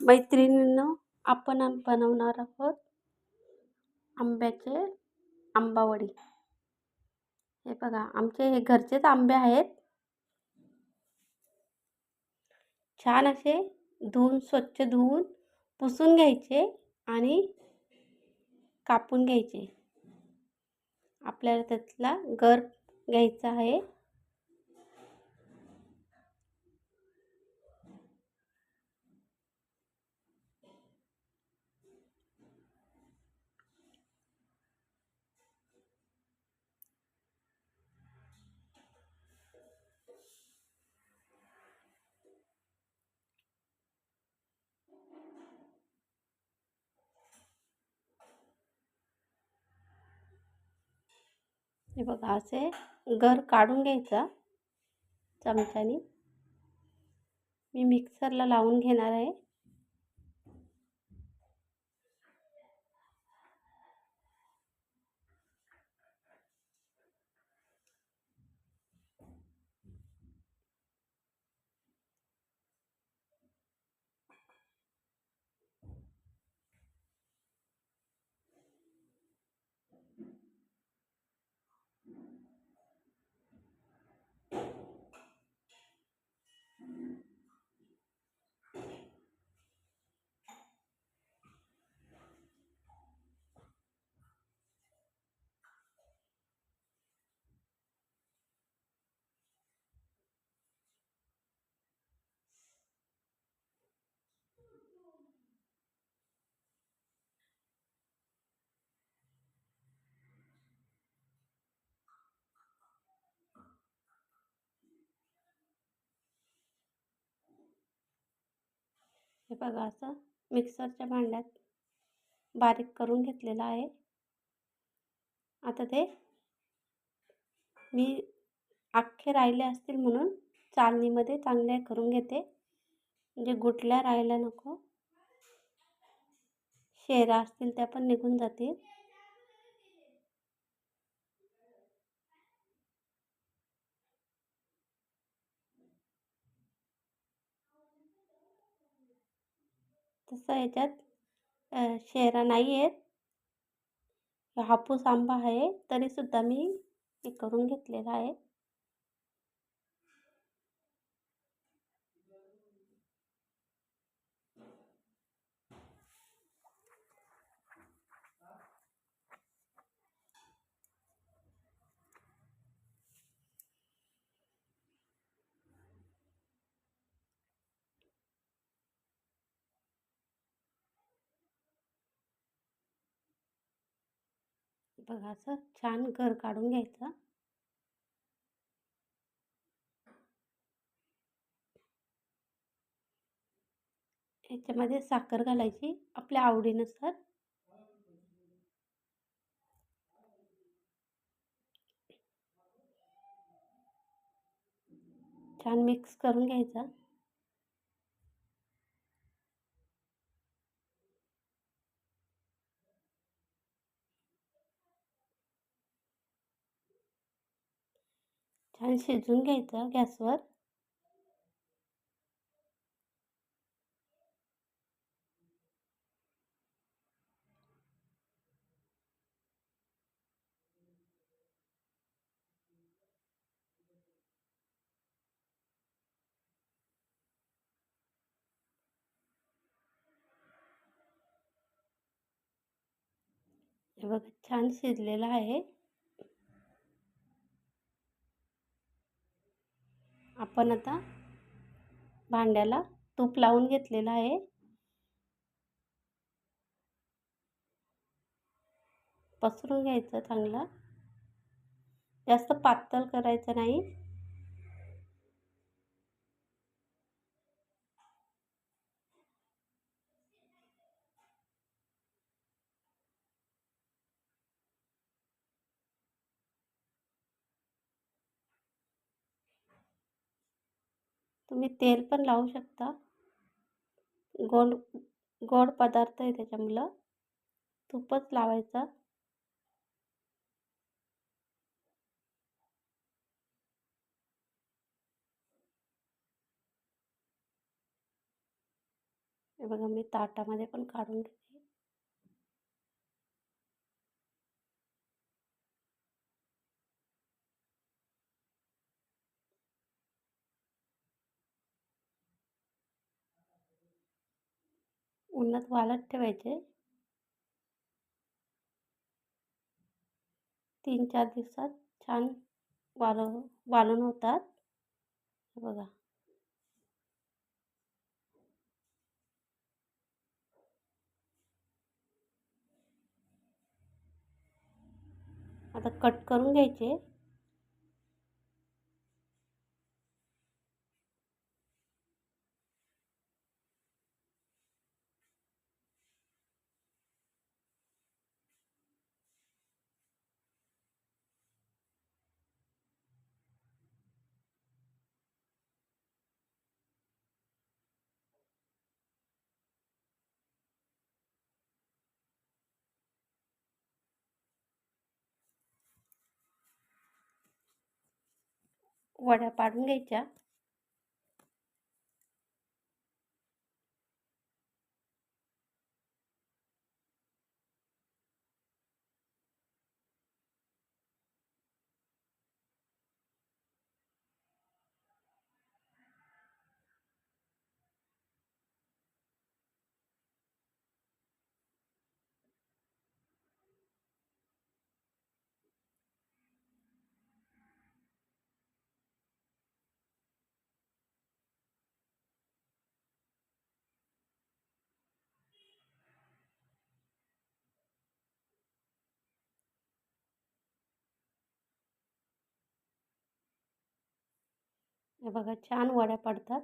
मैत्रिणींनो आपण बनवणार आहोत आंब्याचे आंबावडी. हे बघा आमचे हे घरचेच आंबे आहेत. छान असे धुवून स्वच्छ धुवून पुसून घ्यायचे आणि कापून घ्यायचे. आपल्याला त्यातला गर घ्यायचा आहे. हे बघा असे घर काढून घ्यायचा चमच्याने. मी मिक्सरला लावून घेणार आहे. हे बघा असं मिक्सरच्या भांड्यात बारीक करून घेतलेलं आहे. आता ते मी अख्खे राहिले असतील म्हणून चालणीमध्ये चांगले करून घेते. म्हणजे गुठल्या राहायला नको. शेरा असतील त्या पण निघून जातील. तसं याच्यात शेरा नाही आहेत. हापूस आंबा आहे तरीसुद्धा मी हे करून घेतलेला आहे. बघा असं छान घर काढून घ्यायचं. याच्यामध्ये साखर घालायची आपल्या आवडीनुसार. छान मिक्स करून घ्यायचा. छान शिजून घ्यायचं गॅसवर. हे बघा छान शिजलेलं आहे. आपण आता भांड्याला तूप लावून घेतलेलं आहे. पसरून घ्यायचं चांगलं. जास्त पातळ करायचं नाही. तुम्ही तेल पण लावू शकता. गोड गोड पदार्थ आहे त्याच्यामुळं तूपच लावायचा. हे बघा मी ताटामध्ये पण काढून घेते. उन्हात वाळत ठेवायचे. तीन चार दिवसात छान वाळ वाळून होतात. बघा. आता कट करून घ्यायचे. वड्या पाडून घ्यायच्या. हे बघा छान वड्या पडतात.